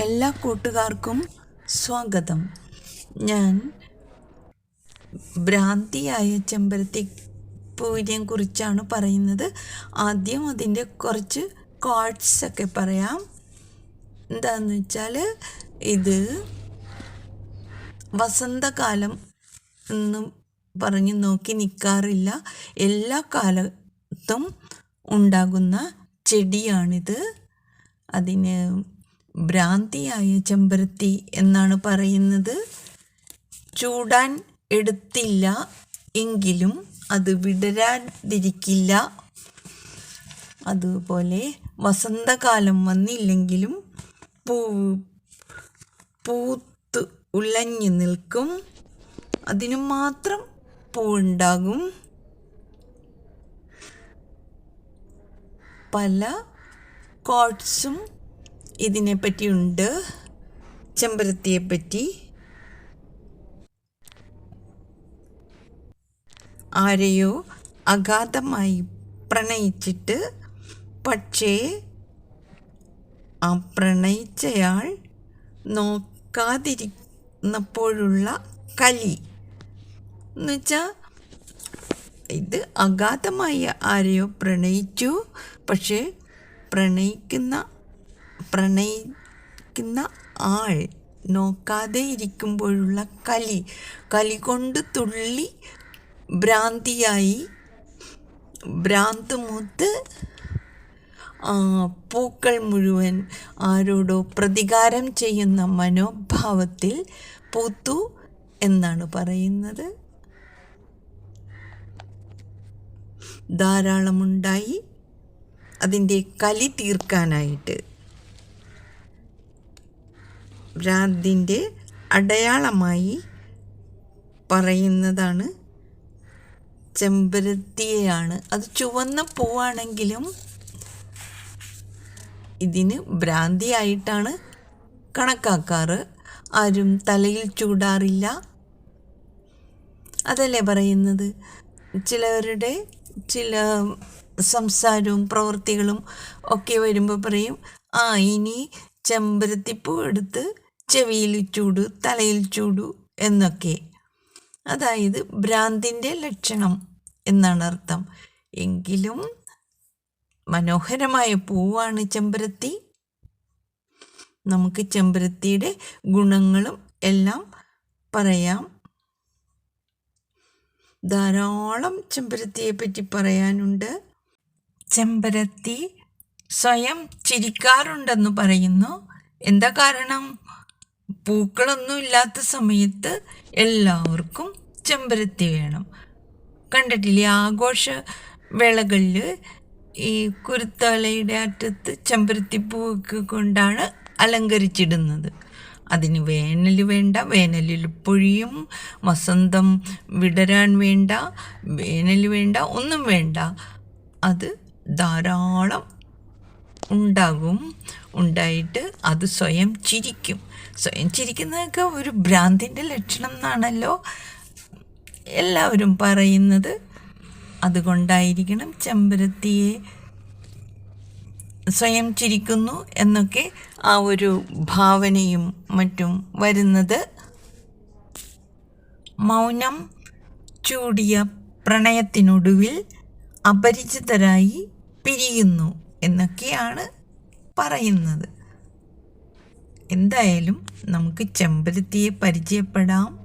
എല്ലാ കൂട്ടുകാർക്കും സ്വാഗതം. ഞാൻ ഭ്രാന്തിയായ ചെമ്പരത്തി പൂവിനെ കുറിച്ചാണ് പറയുന്നത്. ആദ്യം അതിന്റെ കുറച്ച് കോഡ്സ് ഒക്കെ പറയാം. എന്താന്ന് വെച്ചാൽ ഇത് വസന്തകാലം എന്നും പറഞ്ഞ് നോക്കി നിൽക്കാറില്ല എല്ലാ കാലത്തും ഉണ്ടാകുന്ന ചെടിയാണിത്. അതിന് ഭ്രാന്തിയായ ചെമ്പരത്തി എന്നാണ് പറയുന്നത്. ചൂടാൻ എടുത്തില്ല എങ്കിലും അത് വിടരാതിരിക്കില്ല. അതുപോലെ വസന്തകാലം വന്നില്ലെങ്കിലും പൂ പൂത്ത് ഉലഞ്ഞു നിൽക്കും. അതിനു മാത്രം പൂവുണ്ടാകും. പല കോട്ട്സും ഇതിനെപ്പറ്റിയുണ്ട് ചെമ്പരത്തിയെപ്പറ്റി. ആരെയോ അഗാധമായി പ്രണയിച്ചിട്ട് പക്ഷേ ആ പ്രണയിച്ചയാൾ നോക്കാതിരിക്കുന്നപ്പോഴുള്ള കലി. എന്നുവെച്ചാൽ ഇത് അഗാധമായി ആരെയോ പ്രണയിച്ചു പക്ഷേ പ്രണയിക്കുന്ന പ്രണയിക്കുന്ന ആൾ നോക്കാതെ ഇരിക്കുമ്പോഴുള്ള കലി. കലി കൊണ്ട് തുള്ളി ഭ്രാന്തിയായി ഭ്രാന്ത് മൂത്ത് പൂക്കൾ മുഴുവൻ ആരോടോ പ്രതികാരം ചെയ്യുന്ന മനോഭാവത്തിൽ പൂത്തു എന്നാണ് പറയുന്നത്. ധാരാളമുണ്ടായി. അതിന്റെ കലി തീർക്കാനായിട്ട് ഭ്രാന്തിന്റെ അടയാളമായി പറയുന്നതാണ് ചെമ്പരത്തിയെയാണ്. അത് ചുവന്ന പൂവാണെങ്കിലും ഇതിന് ഭ്രാന്തിയായിട്ടാണ് കണക്കാക്കാറ്. ആരും തലയിൽ ചൂടാറില്ല. അതല്ലേ പറയുന്നത്? ചിലവരുടെ ചില സംസാരവും പ്രവൃത്തികളും ഒക്കെ വരുമ്പോൾ പറയും ആ ഇനി ചെമ്പരത്തിപ്പൂ എടുത്ത് ചെവിയിൽ ചൂടു തലയിൽ ചൂടു എന്നൊക്കെ. അതായത് ഭ്രാന്തിന്റെ ലക്ഷണം എന്നാണ് അർത്ഥം. എങ്കിലും മനോഹരമായ പൂവാണ് ചെമ്പരത്തി. നമുക്ക് ചെമ്പരത്തിയുടെ ഗുണങ്ങളും എല്ലാം പറയാം. ധാരാളം ചെമ്പരത്തിയെ പറ്റി പറയാനുണ്ട്. ചെമ്പരത്തി സ്വയം ചിരിക്കാറുണ്ടെന്ന് പറയുന്നു. എന്താ കാരണം? പൂക്കളൊന്നും ഇല്ലാത്ത സമയത്ത് എല്ലാവർക്കും ചെമ്പരത്തി വേണം. കണ്ടിട്ടില്ലേ? ആഘോഷ വേളകളിൽ ഈ കുരുത്തലയുടെ അറ്റത്ത് ചെമ്പരത്തിപ്പൂവൊക്കെ കൊണ്ടാണ് അലങ്കരിച്ചിടുന്നത്. അതിന് വേനൽ വേണ്ട വേനലിൽ പൊഴിയും വസന്തം വിടരാൻ വേണ്ട വേനൽ വേണ്ട ഒന്നും വേണ്ട. അത് ധാരാളം ഉണ്ടാകും. ഉണ്ടായിട്ട് അത് സ്വയം ചിരിക്കും. സ്വയം ചിരിക്കുന്നതൊക്കെ ഒരു ഭ്രാന്തിന്റെ ലക്ഷണം എന്നാണല്ലോ എല്ലാവരും പറയുന്നത്. അതുകൊണ്ടായിരിക്കണം ചെമ്പരത്തിയെ സ്വയം ചിരിക്കുന്നു എന്നൊക്കെ ആ ഒരു ഭാവനയും മറ്റും വരുന്നത്. മൗനം ചൂടിയ പ്രണയത്തിനൊടുവിൽ അപരിചിതരായി പിരിയുന്നു. എന്നൊക്കെയാണ് പറയുന്നത്. എന്തായാലും നമുക്ക് ചെമ്പരത്തിയെ പരിചയപ്പെടാം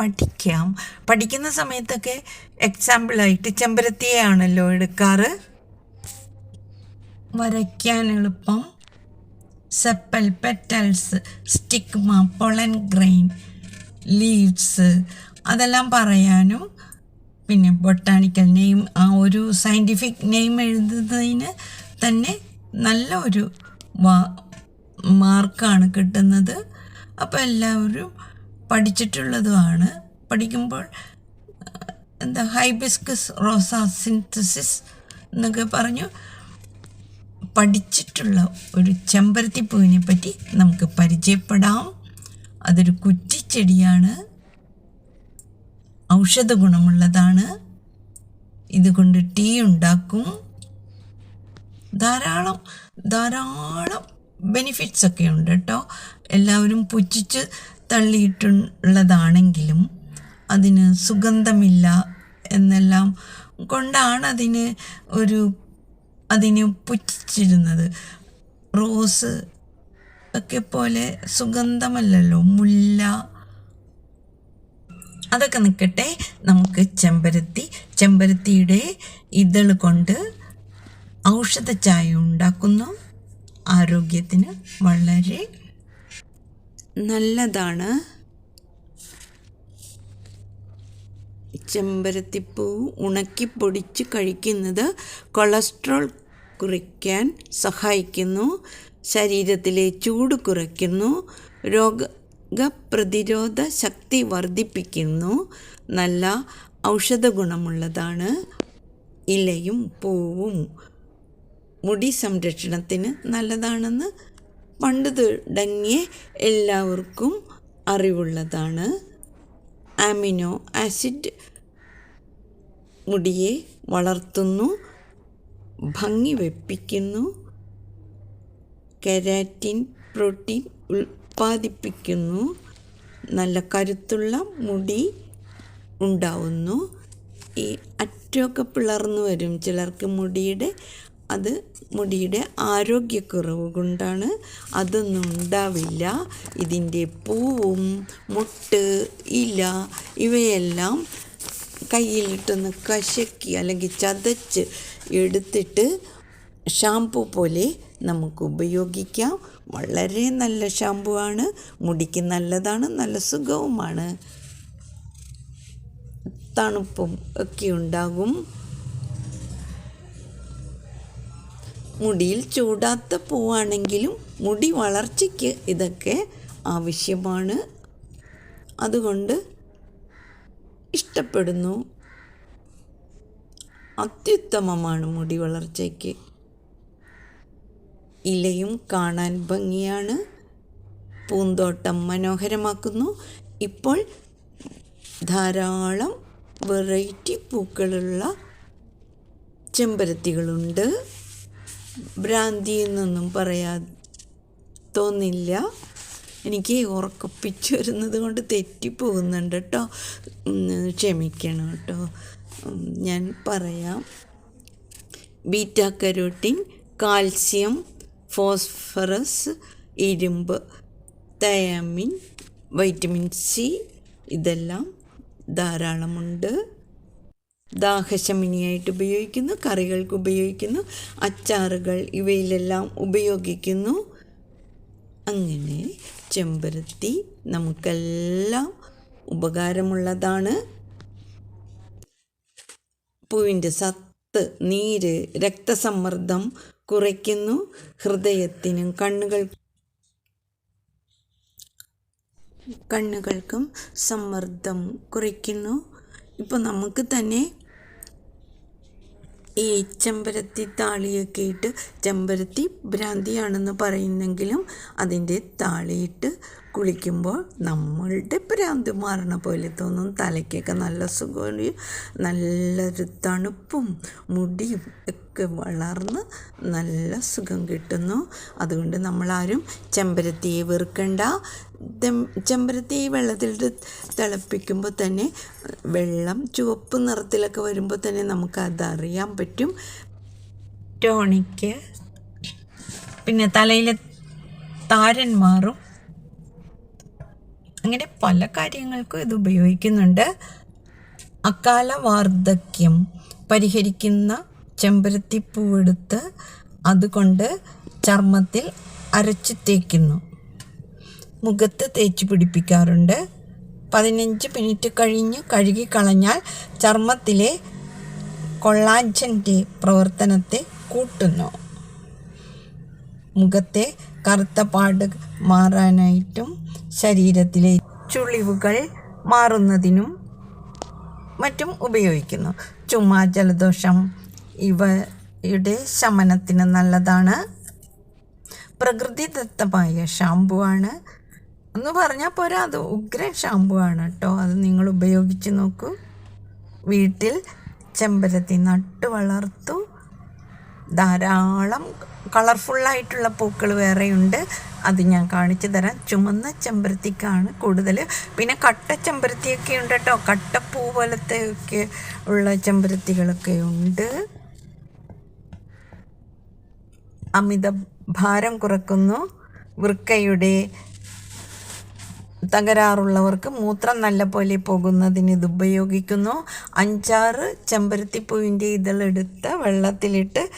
പഠിക്കാം. പഠിക്കുന്ന സമയത്തൊക്കെ എക്സാമ്പിളായിട്ട് ചെമ്പരത്തിയാണല്ലോ എടുക്കാറ്. വരയ്ക്കാൻ എളുപ്പം. Sepal petals stigma pollen grain leaves അതെല്ലാം പറയാനും പിന്നെ ബൊട്ടാണിക്കൽ നെയിം ആ ഒരു സയന്റിഫിക് നെയിം എഴുതുന്നതിന് തന്നെ നല്ല ഒരു മാർക്കാണ് കിട്ടുന്നത്. അപ്പോൾ എല്ലാവരും പഠിച്ചിട്ടുള്ളതുമാണ്. പഠിക്കുമ്പോൾ എന്താ ഹൈബിസ്കസ് റോസ സിന്തസിസ് എന്നൊക്കെ പറഞ്ഞു. പഠിച്ചിട്ടുള്ള ഒരു ചെമ്പരത്തി പൂവിനെ പറ്റി നമുക്ക് പരിചയപ്പെടാം. അതൊരു കുറ്റിച്ചെടിയാണ്. ഔഷധ ഗുണമുള്ളതാണ് ഇതുകൊണ്ട് ടീ ഉണ്ടാക്കും. ധാരാളം ധാരാളം ബെനിഫിറ്റ്സ് ഒക്കെ ഉണ്ട് കേട്ടോ എല്ലാവരും പുച്ഛിച്ച് തള്ളിയിട്ടുള്ളതാണെങ്കിലും അതിന് സുഗന്ധമില്ല എന്നെല്ലാം കൊണ്ടാണ് അതിന് ഒരു അതിന് പുച്ഛിച്ചിരുന്നത്. റോസ് ഒക്കെ പോലെ സുഗന്ധമല്ലല്ലോ മുല്ല. അതൊക്കെ നിൽക്കട്ടെ. നമുക്ക് ചെമ്പരത്തി ചെമ്പരത്തിയുടെ ഇതൾ കൊണ്ട് ഔഷധ ചായ ഉണ്ടാക്കുന്നു ആരോഗ്യത്തിന് വളരെ നല്ലതാണ്. ചെമ്പരത്തിപ്പൂ ഉണക്കി പൊടിച്ച് കഴിക്കുന്നത് കൊളസ്ട്രോൾ കുറയ്ക്കാൻ സഹായിക്കുന്നു. ശരീരത്തിലെ ചൂട് കുറയ്ക്കുന്നു. രോഗപ്രതിരോധ ശക്തി വർദ്ധിപ്പിക്കുന്നു. നല്ല ഔഷധ ഗുണമുള്ളതാണ് ഇലയും പൂവും മുടി സംരക്ഷണത്തിന് നല്ലതാണെന്ന് പണ്ട് തുടങ്ങിയ എല്ലാവർക്കും അറിവുള്ളതാണ്. ആമിനോ ആസിഡ് മുടിയെ വളർത്തുന്നു ഭംഗി വെപ്പിക്കുന്നു കെരാറ്റിൻ പ്രോട്ടീൻ ഉൽപ്പാദിപ്പിക്കുന്നു നല്ല കരുത്തുള്ള മുടി ഉണ്ടാവുന്നു. ഈ അറ്റമൊക്കെ പിളർന്നു വരും ചിലർക്ക് മുടിയുടെ അത് മുടിയുടെ ആരോഗ്യക്കുറവ് കൊണ്ടാണ് അതൊന്നും ഉണ്ടാവില്ല. ഇതിന്റെ പൂവും മുട്ട് ഇല ഇവയെല്ലാം കയ്യിലിട്ടൊന്ന് കശക്കി അല്ലെങ്കിൽ ചതച്ച് എടുത്തിട്ട് ഷാംപൂ പോലെ നമുക്ക് ഉപയോഗിക്കാം. വളരെ നല്ല ഷാംപൂ ആണ്. മുടിക്ക് നല്ലതാണ് നല്ല സുഖവുമാണ്. തണുപ്പും ഒക്കെ ഉണ്ടാകും. മുടിയിൽ ചൂടാത്ത പൂവാണെങ്കിലും മുടി വളർച്ചയ്ക്ക് ഇതൊക്കെ ആവശ്യമാണ്. അതുകൊണ്ട് ഇഷ്ടപ്പെടുന്നു. അത്യുത്തമമാണ് മുടി വളർച്ചയ്ക്ക്. ഇലയും കാണാൻ ഭംഗിയാണ്. പൂന്തോട്ടം മനോഹരമാക്കുന്നു. ഇപ്പോൾ ധാരാളം വെറൈറ്റി പൂക്കളുള്ള ചെമ്പരത്തികളുണ്ട്. ഭ്രാന്തി എന്നൊന്നും പറയാ തോന്നില്ല. എനിക്ക് ഉറക്കപ്പിച്ച് വരുന്നത് കൊണ്ട് തെറ്റിപ്പോകുന്നുണ്ട് കേട്ടോ. ക്ഷമിക്കണം കേട്ടോ. ഞാൻ പറയാം. ബീറ്റ കരോട്ടിൻ കാൽസ്യം ഫോസ്ഫറസ് ഇരുമ്പ് തയാമിൻ വൈറ്റമിൻ സി ഇതെല്ലാം ധാരാളമുണ്ട്. ദാഹശമിനിയായിട്ട് ഉപയോഗിക്കുന്നു കറികൾക്ക് ഉപയോഗിക്കുന്നു അച്ചാറുകൾ ഇവയിലെല്ലാം ഉപയോഗിക്കുന്നു. അങ്ങനെ ചെമ്പരത്തി നമുക്കെല്ലാം ഉപകാരമുള്ളതാണ്. പൂവിന്റെ സത്ത് നീര് രക്തസമ്മർദ്ദം കുറയ്ക്കുന്നു. ഹൃദയത്തിനും കണ്ണുകൾ കണ്ണുകൾക്കും സമ്മർദ്ദം കുറയ്ക്കുന്നു. ഇപ്പോൾ നമുക്ക് തന്നെ ഈ ചെമ്പരത്തി താളിയൊക്കെ ഇട്ട് ചെമ്പരത്തി ഭ്രാന്തിയാണെന്ന് പറയുന്നെങ്കിലും അതിന്റെ താളിയിട്ട് കുളിക്കുമ്പോൾ നമ്മളുടെ പ്രാന്ത് മാറണ പോലെ തോന്നും. തലയ്ക്കൊക്കെ നല്ല സുഖവും നല്ലൊരു തണുപ്പും മുടിയും ഒക്കെ വളർന്ന് നല്ല സുഖം കിട്ടുന്നു. അതുകൊണ്ട് നമ്മളാരും ചെമ്പരത്തിയെ വെറുക്കണ്ട. ചെമ്പരത്തി വെള്ളത്തിൽ തിളപ്പിക്കുമ്പോൾ തന്നെ വെള്ളം ചുവപ്പ് നിറത്തിലൊക്കെ വരുമ്പോൾ തന്നെ നമുക്കതറിയാൻ പറ്റും. ടോണിക്ക്. പിന്നെ തലയിലെ താരൻ മാറും അങ്ങനെ പല കാര്യങ്ങൾക്കും ഇത് ഉപയോഗിക്കുന്നുണ്ട്. അകാല വാർദ്ധക്യം പരിഹരിക്കുന്ന ചെമ്പരത്തിപ്പൂവെടുത്ത് അതുകൊണ്ട് ചർമ്മത്തിൽ അരച്ച് തേക്കുന്നു. മുഖത്ത് തേച്ച് പിടിപ്പിക്കാറുണ്ട്. പതിനഞ്ച് മിനിറ്റ് കഴിഞ്ഞ് കഴുകി കളഞ്ഞാൽ ചർമ്മത്തിലെ കൊള്ളാജന്റെ പ്രവർത്തനത്തെ കൂട്ടുന്നു. മുഖത്തെ കറുത്ത പാട് മാറാനായിട്ടും ശരീരത്തിലെ ചുളിവുകൾ മാറുന്നതിനും മറ്റും ഉപയോഗിക്കുന്നു. ചുമ ജലദോഷം ഇവയുടെ ശമനത്തിന് നല്ലതാണ്. പ്രകൃതിദത്തമായ ഷാമ്പു ആണ്. എന്ന് പറഞ്ഞാൽ പോരാ അത് ഉഗ്രൻ ഷാമ്പു ആണ് കേട്ടോ. അത് നിങ്ങൾ ഉപയോഗിച്ച് നോക്കൂ. വീട്ടിൽ ചെമ്പരത്തി നട്ടു വളർത്തു. ധാരാളം കളർഫുള്ളായിട്ടുള്ള പൂക്കൾ വേറെയുണ്ട്. അത് ഞാൻ കാണിച്ചു തരാം. ചുമന്ന ചെമ്പരത്തിക്കാണ് കൂടുതൽ. പിന്നെ കട്ട ചെമ്പരത്തിയൊക്കെ ഉണ്ട് കേട്ടോ. കട്ടപ്പൂ പോലത്തെ ഒക്കെ ഉള്ള ചെമ്പരത്തികളൊക്കെ ഉണ്ട്. അമിത ഭാരം കുറക്കുന്നു. വൃക്കയുടെ തകരാറുള്ളവർക്ക് മൂത്രം നല്ല പോലെ പോകുന്നതിന് ഇത് ഉപയോഗിക്കുന്നു. അഞ്ചാറ് ചെമ്പരത്തിപ്പൂവിന്റെ ഇതളെടുത്ത് വെള്ളത്തിലിട്ട്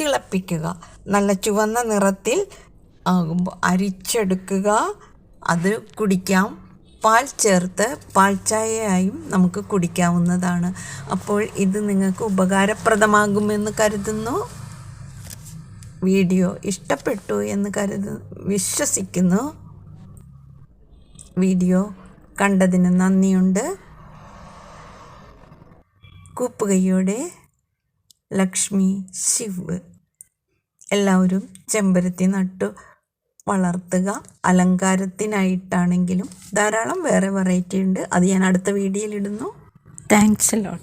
തിളപ്പിക്കുക. നല്ല ചുവന്ന നിറത്തിൽ ആകുമ്പോൾ അരിച്ചെടുക്കുക. അത് കുടിക്കാം. പാൽ ചേർത്ത് പാൽ ചായയായും നമുക്ക് കുടിക്കാവുന്നതാണ്. അപ്പോൾ ഇത് നിങ്ങൾക്ക് ഉപകാരപ്രദമാകുമെന്ന് കരുതുന്നു. വീഡിയോ ഇഷ്ടപ്പെട്ടു എന്ന് കരുതു വിശ്വസിക്കുന്നു. വീഡിയോ കണ്ടതിന് നന്ദിയുണ്ട്. കൂപ്പുകൈയോടെ ലക്ഷ്മി ശിവ് എല്ലാവരും ചെമ്പരത്തി നട്ടു വളർത്തുക. അലങ്കാരത്തിനായിട്ടാണെങ്കിലും ധാരാളം വേറെ വെറൈറ്റി ഉണ്ട്. അത് ഞാൻ അടുത്ത വീഡിയോയിൽ ഇടുന്നു. Thanks lot